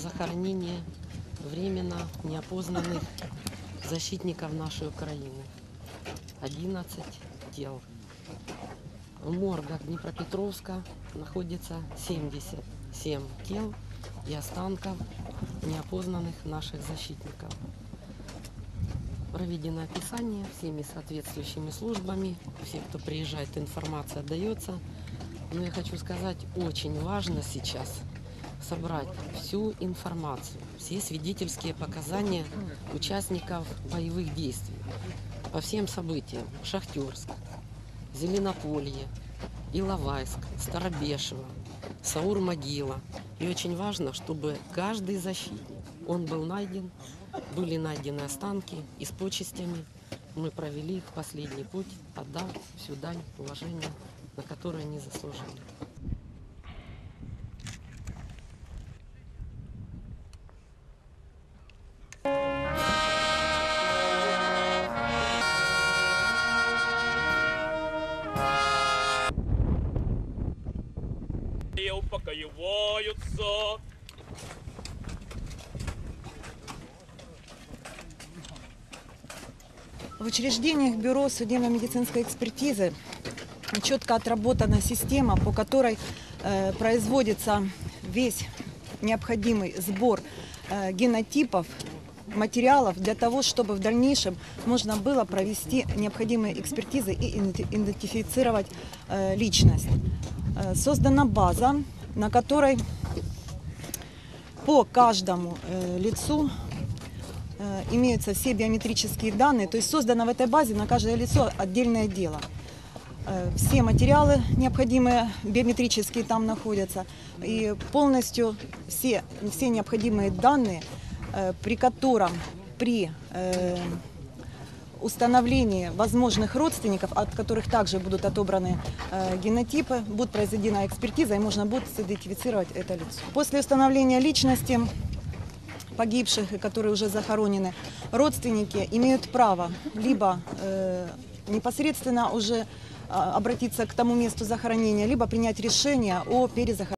захоронение временно неопознанных защитников нашей Украины. 11 тел. В моргах Днепропетровска находится 77 тел и останков неопознанных наших защитников. Проведено описание всеми соответствующими службами. Все, кто приезжает, информация отдается. Но я хочу сказать, очень важно сейчас собрать всю информацию, все свидетельские показания участников боевых действий по всем событиям. Шахтерск, Зеленополье, Иловайск, Старобешево, Саур-Могила. И очень важно, чтобы каждый защитник, он был найден, были найдены останки и с почестями. Мы провели их последний путь, отдав всю дань уважения, на которую они заслужили. И упокоиваются. В учреждениях Бюро судебно-медицинской экспертизы четко отработана система, по которой э, производится весь необходимый сбор э, генотипов, материалов для того, чтобы в дальнейшем можно было провести необходимые экспертизы и иденти- идентифицировать э, личность. Э, создана база, на которой по каждому э, лицу э, имеются все биометрические данные, то есть создано в этой базе на каждое лицо отдельное дело. Все материалы необходимые биометрические там находятся и полностью все, все необходимые данные, при котором при установлении возможных родственников, от которых также будут отобраны э, генотипы, будет произведена экспертиза и можно будет идентифицировать это лицо. После установления личности погибших, которые уже захоронены, родственники имеют право либо э, непосредственно уже а, обратиться к тому месту захоронения, либо принять решение о перезахоронении.